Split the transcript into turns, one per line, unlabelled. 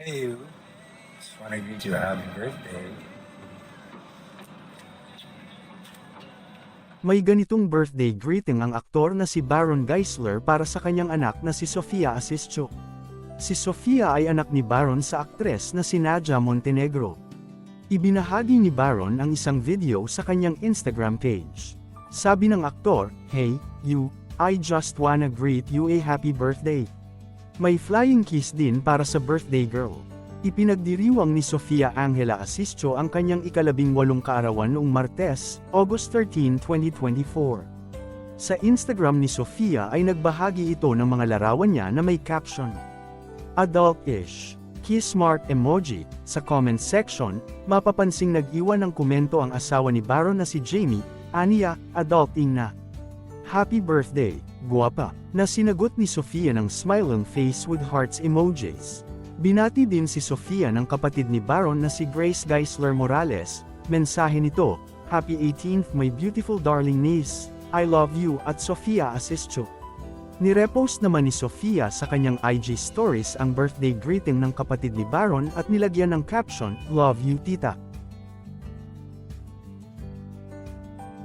Hey, you. Just want to greet you a happy birthday.
May ganitong birthday greeting ang aktor na si Baron Geisler para sa kanyang anak na si Sofia Asisio. Si Sofia ay anak ni Baron sa aktres na si Nadia Montenegro. Ibinahagi ni Baron ang isang video sa kanyang Instagram page. Sabi ng aktor, Hey, you, I just wanna greet you a happy birthday. May flying kiss din para sa birthday girl. Ipinagdiriwang ni Sofia Angela Asisio ang kanyang ikalabing walong kaarawan noong Martes, August 13, 2024. Sa Instagram ni Sofia ay nagbahagi ito ng mga larawan niya na may caption. Adult-ish. Kiss smart emoji. Sa comment section, mapapansing nag-iwan ng komento ang asawa ni Baron na si Jamie, aniya, adulting na. Happy birthday, guwapa, na sinagot ni Sofia ng smiling face with hearts emojis. Binati din si Sofia ng kapatid ni Baron na si Grace Geisler Morales, mensahe nito, Happy 18th my beautiful darling niece, I love you at Sofia Asisio. Nirepost naman ni Sofia sa kanyang IG stories ang birthday greeting ng kapatid ni Baron at nilagyan ng caption, Love you tita.